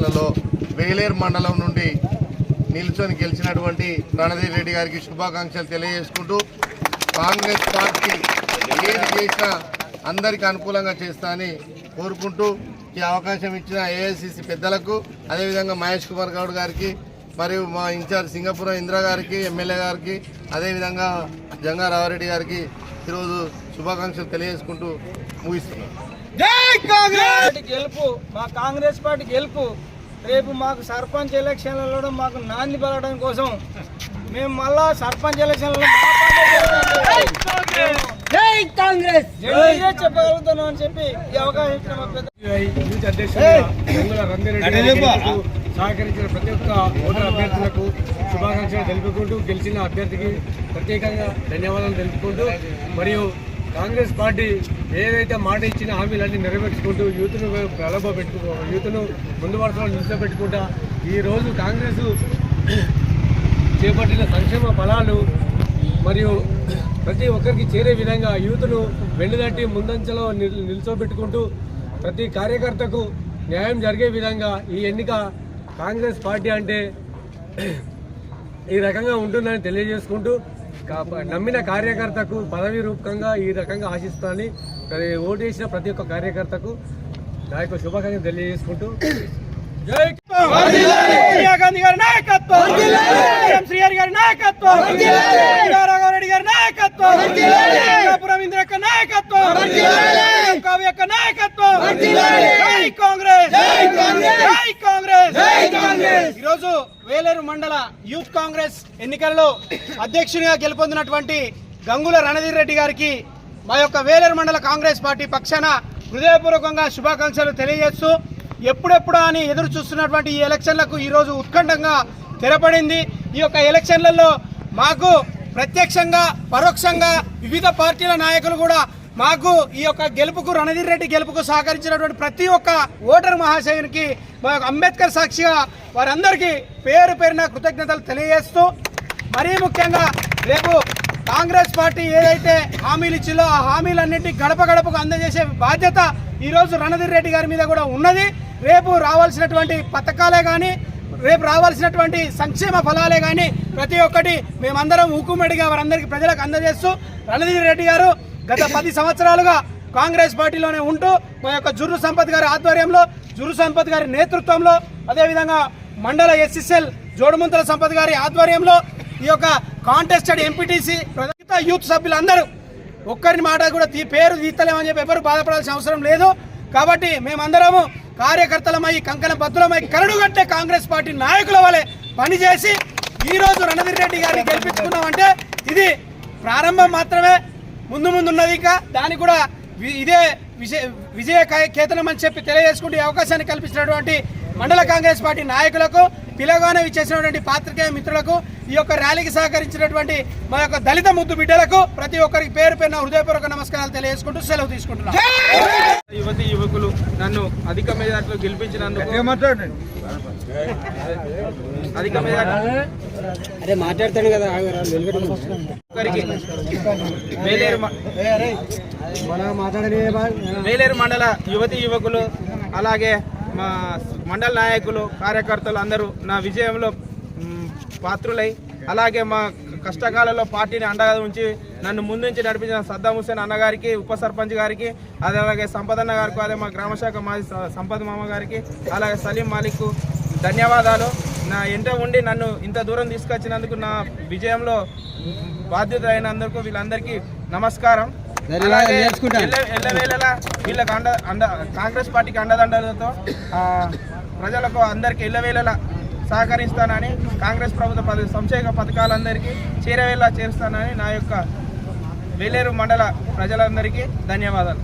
ఎలక్షన్లలో వేలేరు మండలం నుండి నిల్చొని గెలిచినటువంటి రణధీర్ రెడ్డి గారికి శుభాకాంక్షలు తెలియజేసుకుంటూ కాంగ్రెస్ పార్టీ ఏది చేసినా అందరికీ అనుకూలంగా చేస్తా అని కోరుకుంటూ ఈ అవకాశం ఇచ్చిన ఏఐసిసి పెద్దలకు అదేవిధంగా మహేష్ కుమార్ గౌడ్ గారికి మరియు మా ఇన్ఛార్జ్ సింగపురం ఇందిరా గారికి ఎమ్మెల్యే గారికి అదేవిధంగా జంగా రావారెడ్డి గారికి ఈరోజు శుభాకాంక్షలు తెలియజేసుకుంటూ ముగిస్తున్నాను గెలుపు మా కాంగ్రెస్ పార్టీ గెలుపు. రేపు మాకు సర్పంచ్ ఎలక్షన్లలో మాకు నాంది పలకడం కోసం మేము మళ్ళా సర్పంచ్ ఎలక్షన్లలో జై కాంగ్రెస్! జై చెప్పగలుగుతున్నాం అని చెప్పి ఈ అవకాశం ఇచ్చిన సహకరించిన ప్రతి ఒక్క ఓటర్ అభ్యర్థులకు శుభాకాంక్షలు తెలుపుకుంటూ గెలిచిన అభ్యర్థికి ప్రత్యేకంగా ధన్యవాదాలు తెలుపుకుంటూ మరియు కాంగ్రెస్ పార్టీ ఏదైతే మాట ఇచ్చిన హామీలన్నీ నెరవేర్చుకుంటూ యూత్ను ప్రలోభ పెట్టుకో యూత్ను ముందు వరుసలో నిలిచిపెట్టుకుంటా ఈరోజు కాంగ్రెస్ చేపట్టిన సంక్షేమ ఫలాలు మరియు ప్రతి ఒక్కరికి చేరే విధంగా యూత్ను వెన్నుదట్టి ముందంచెలో నిల్- నిల్చోబెట్టుకుంటూ ప్రతి కార్యకర్తకు న్యాయం జరిగే విధంగా ఈ ఎన్నిక కాంగ్రెస్ పార్టీ అంటే ఈ రకంగా ఉంటుందని తెలియజేసుకుంటూ నమ్మిన కార్యకర్తకు పదవి రూపకంగా ఈ రకంగా ఆశిస్తానని ఓటు వేసిన ప్రతి ఒక్క కార్యకర్తకు నా యొక్క శుభాకాంక్షలు తెలియజేసుకుంటూ సోనియా గాంధీ గారి నాయకత్వం! ఎం శ్రీహరి గారి నాయకత్వం! రాఘవరెడ్డి గారి నాయకత్వం! ఇంద్రక్క నాయకత్వం! కావ్యక్క నాయకత్వం! జై కాంగ్రెస్! జై కాంగ్రెస్! ఈరోజు వేలేరు మండల యూత్ కాంగ్రెస్ ఎన్నికల్లో అధ్యక్షునిగా గెలుపొందినటువంటి గంగుల రణధీర్ రెడ్డి గారికి మా యొక్క వేలేరు మండల కాంగ్రెస్ పార్టీ పక్షాన హృదయపూర్వకంగా శుభాకాంక్షలు తెలియజేస్తూ ఎప్పుడెప్పుడు అని ఎదురు చూస్తున్నటువంటి ఈ ఎలక్షన్లకు ఈరోజు ఉత్కంఠంగా తెరపడింది. ఈ యొక్క ఎలక్షన్లలో మాకు ప్రత్యక్షంగా పరోక్షంగా వివిధ పార్టీల నాయకులు కూడా మాకు ఈ యొక్క గెలుపుకు రణధీర్ రెడ్డి గెలుపుకు సహకరించినటువంటి ప్రతి ఒక్క ఓటర్ మహాశయునికి మా అంబేద్కర్ సాక్షిగా వారందరికీ పేరు పేరున కృతజ్ఞతలు తెలియజేస్తూ మరీ ముఖ్యంగా రేపు కాంగ్రెస్ పార్టీ ఏదైతే హామీలు ఇచ్చిందో ఆ హామీలన్నింటినీ గడప గడపకు అందజేసే బాధ్యత ఈరోజు రణధీర్ రెడ్డి గారి మీద కూడా ఉన్నది. రేపు రావాల్సినటువంటి పథకాలే కానీ రేపు రావాల్సినటువంటి సంక్షేమ ఫలాలే కానీ ప్రతి ఒక్కటి మేమందరం ఉక్కుమడిగా వారందరికీ ప్రజలకు అందజేస్తూ రణధీర్ రెడ్డి గారు గత పది సంవత్సరాలుగా కాంగ్రెస్ పార్టీలోనే ఉంటూ మా యొక్క జుర్రు సంపత్ గారి ఆధ్వర్యంలో జుర్రు సంపత్ గారి నేతృత్వంలో అదేవిధంగా మండల ఎస్ఎస్ఎల్ జోడుముంతల సంపత్ గారి ఆధ్వర్యంలో ఈ యొక్క కాంటెస్టెడ్ ఎంపీటీసీ ప్రజా యూత్ సభ్యులందరూ ఒక్కరిని మాట కూడా తీ పేరు తీస్తలేమని చెప్పి ఎవరు బాధపడాల్సిన అవసరం లేదు. కాబట్టి మేమందరము కార్యకర్తలమై కంకణ బద్దులమై కరడుగట్టే కాంగ్రెస్ పార్టీ నాయకుల వలె పనిచేసి ఈ రోజు రణధీర్ రెడ్డి గారిని గెలిపించుకున్నామంటే ఇది ప్రారంభం మాత్రమే. ముందు ముందు ఉన్నది ఇంకా. దాన్ని కూడా ఇదే విజయ విజయ కేతనం అని చెప్పి తెలియజేసుకుంటూ అవకాశాన్ని కల్పించినటువంటి మండల కాంగ్రెస్ పార్టీ నాయకులకు పిలగానే ఇచ్చేసినటువంటి పాత్రికేయ మిత్రులకు ఈ యొక్క ర్యాలీకి సహకరించినటువంటి మా యొక్క దళిత ముద్దు బిడ్డలకు ప్రతి ఒక్కరికి పేరు పేరున హృదయపూర్వక నమస్కారాలు తెలియజేసుకుంటూ సెలవు తీసుకుంటున్నాం. యువతి యువకులు నన్ను అధిక మెజార్టీలో గెలిపించినందుకు అధిక మెజార్టీ అరే మాట్లాడతాను కదా వేలేరు వేలేరు మండల యువతి యువకులు అలాగే మా మండల నాయకులు కార్యకర్తలు అందరూ నా విజయంలో పాత్రులై అలాగే మా కష్టకాలంలో పార్టీని అండగా ఉంచి నన్ను ముందుంచి నడిపించిన సద్దాం హుసేన్ అన్నగారికి ఉప సర్పంచ్ గారికి అదే అలాగే సంపదన్న గారికి అదే మా గ్రామశాఖ మాజీ సంపద మామ గారికి అలాగే సలీం మాలిక్ ధన్యవాదాలు. నా ఎంట ఉండి నన్ను ఇంత దూరం తీసుకొచ్చినందుకు నా విజయంలో బాధ్యత అయినందుకు వీళ్ళందరికీ నమస్కారం. ఎల్లవేళలా వీళ్ళకి అండ అండ కాంగ్రెస్ పార్టీకి అండదండలతో ఆ, ప్రజలకు అందరికీ ఎల్లవేళలా సహకరిస్తానని కాంగ్రెస్ ప్రభుత్వ పద సంక్షేమ పథకాలందరికీ చేరవేలా చేరుస్తానని నా యొక్క వేలేరు మండల ప్రజలందరికీ ధన్యవాదాలు.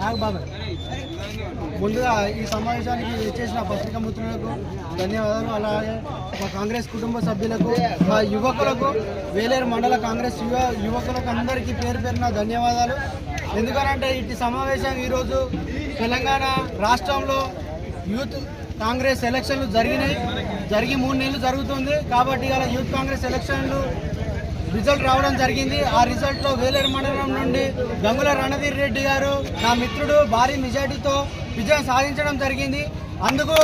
బాబాయ్ ముందుగా ఈ సమావేశానికి చేసిన పత్రికా మిత్రులకు ధన్యవాదాలు. అలాగే మా కాంగ్రెస్ కుటుంబ సభ్యులకు మా యువకులకు వేలేరు మండల కాంగ్రెస్ యువ యువకులకు అందరికీ పేరు పేరున ధన్యవాదాలు. ఎందుకనంటే ఇటు సమావేశం ఈరోజు తెలంగాణ రాష్ట్రంలో యూత్ కాంగ్రెస్ ఎలక్షన్లు జరిగినాయి. జరిగి మూడు నెలలు జరుగుతుంది. కాబట్టి ఇలా యూత్ కాంగ్రెస్ ఎలక్షన్లు రిజల్ట్ రావడం జరిగింది. ఆ రిజల్ట్లో వేలేరు మండలం నుండి గంగుల రణధీర్ రెడ్డి గారు నా మిత్రుడు భారీ మెజార్టీతో విజయం సాధించడం జరిగింది. అందుకు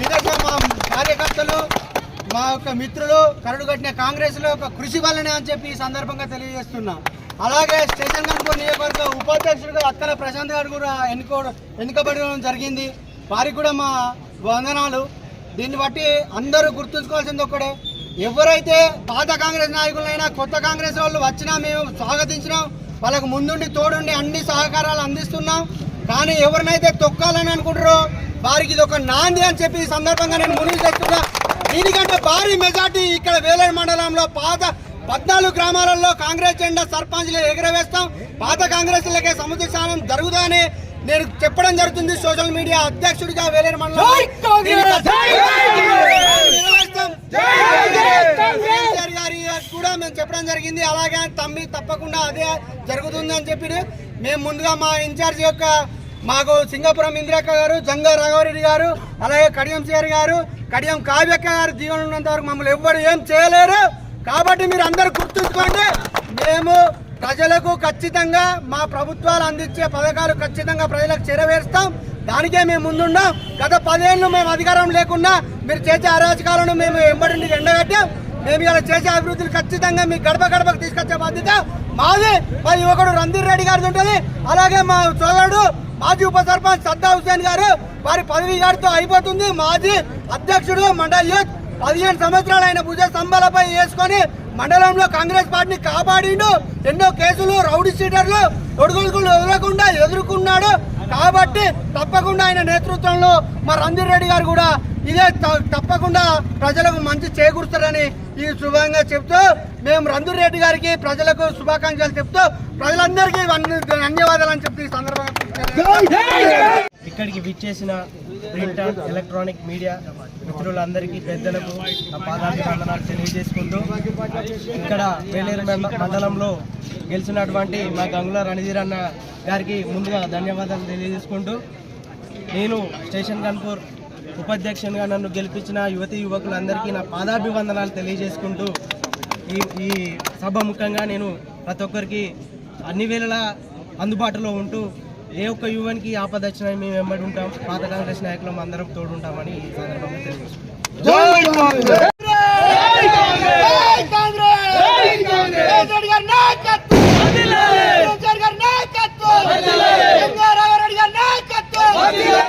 విదేశ మా కార్యకర్తలు మా యొక్క మిత్రులు కరడు కట్టిన కాంగ్రెస్లో ఒక కృషి వల్లనే అని చెప్పి ఈ సందర్భంగా తెలియజేస్తున్నా. అలాగే స్టేషన్ కనుకూరు నియోజకవర్గ ఉపాధ్యక్షుడిగా అక్కల ప్రశాంత్ గారు కూడా ఎన్నుకో ఎన్నుకబడడం జరిగింది. వారికి కూడా మా వందనాలు. దీన్ని బట్టి అందరూ గుర్తుంచుకోవాల్సింది ఒక్కడే ఎవరైతే పాత కాంగ్రెస్ నాయకులైనా కొత్త కాంగ్రెస్ వాళ్ళు వచ్చినా మేము స్వాగతించినాం. వాళ్ళకు ముందుండి తోడుండి అన్ని సహకారాలు అందిస్తున్నాం. కానీ ఎవరినైతే తొక్కాలని అనుకుంటారో వారికి ఇది ఒక నాంది అని చెప్పి ఈ సందర్భంగా నేను ముందు చేస్తున్నా దీనికంటే భారీ మెజార్టీ ఇక్కడ వేలేరు మండలంలో పాత పద్నాలుగు గ్రామాలలో కాంగ్రెస్ జెండా సర్పంచ్లు ఎగరవేస్తాం. పాత కాంగ్రెస్లకే సముద్ర స్నానం జరుగుదని నేను చెప్పడం జరుగుతుంది. సోషల్ మీడియా అధ్యక్షుడిగా వేలేరు గారి కూడా మేము చెప్పడం జరిగింది. అలాగే తమ్మి తప్పకుండా అదే జరుగుతుంది అని చెప్పి మేము ముందుగా మా ఇన్ఛార్జ్ యొక్క మాకు సింగపురం ఇందిరక్క గారు జంగా రాఘవరెడ్డి గారు అలాగే కడియం సిఆర్ గారు కడియం కావ్యక్క గారు జీవనం ఉన్నంత వరకు మమ్మల్ని ఎవ్వరు ఏం చేయలేరు. కాబట్టి మీరు అందరూ గుర్తుంచుకోండి. మేము ప్రజలకు ఖచ్చితంగా మా ప్రభుత్వాలు అందించే పథకాలు ఖచ్చితంగా ప్రజలకు చేరవేస్తాం దానికే మేము ముందున్నాం. గత పదేళ్ళు మేము అధికారం లేకుండా మీరు చేసే అరాచకాలను మేము ఎంబడి ఎండగట్టాం. మేము ఇలా చేసే అభివృద్ధిని ఖచ్చితంగా మీ గడప గడపకు తీసుకొచ్చే బాధ్యత మాది. మా యువకుడు రంధీర్ రెడ్డి గారిది ఉంటుంది. అలాగే మా సోదరుడు మాజీ ఉప సర్పంచ్ సద్దా హుసేన్ గారు వారి పదవి గారితో అయిపోతుంది. మాజీ అధ్యక్షుడు మండల యూత్ పదిహేను సంవత్సరాలు ఆయన భుజ స్తంభాలపై వేసుకొని మండలంలో కాంగ్రెస్ పార్టీని కాపాడిండు. ఎన్నో కేసులు రౌడీ సీటర్లు ఒడుగులు ఎదురకుండా ఎదుర్కొన్నాడు. కాబట్టి తప్పకుండా ఆయన నేతృత్వంలో మా రంధీర్ రెడ్డి గారు కూడా ఇదే తప్పకుండా ప్రజలకు మంచి చేకూరుస్తారని ఈ శుభంగా చెప్తూ మేము రంధీర్ రెడ్డి గారికి ప్రజలకు శుభాకాంక్షలు చెప్తూ ప్రజలందరికీ ధన్యవాదాలు అని చెప్పి ఈ సందర్భంగా ఇక్కడికి విచ్చేసిన ప్రింట్ ఎలక్ట్రానిక్ మీడియా మిత్రులందరికీ పెద్దలకు నా పాదాభివందనాలు తెలియజేసుకుంటూ ఇక్కడ వేలేరు మండలంలో గెలిచినటువంటి మా గంగుల రణధీర్ అన్న గారికి ముందుగా ధన్యవాదాలు తెలియజేసుకుంటూ నేను స్టేషన్ కన్పూర్ ఉపాధ్యక్షునిగా నన్ను గెలిపించిన యువతి యువకులందరికీ నా పాదాభివందనాలు తెలియజేసుకుంటూ ఈ ఈ సభ ముఖ్యంగా నేను ప్రతి ఒక్కరికి అన్ని వేళలా అందుబాటులో ఉంటూ ఏ ఒక్క యువన్కి ఆపద వచ్చినా మేము వెంబడి ఉంటాం పాత కాంగ్రెస్ నాయకులు అందరం తోడుంటామని ఈ సందర్భంగా తెలియజేస్తున్నాం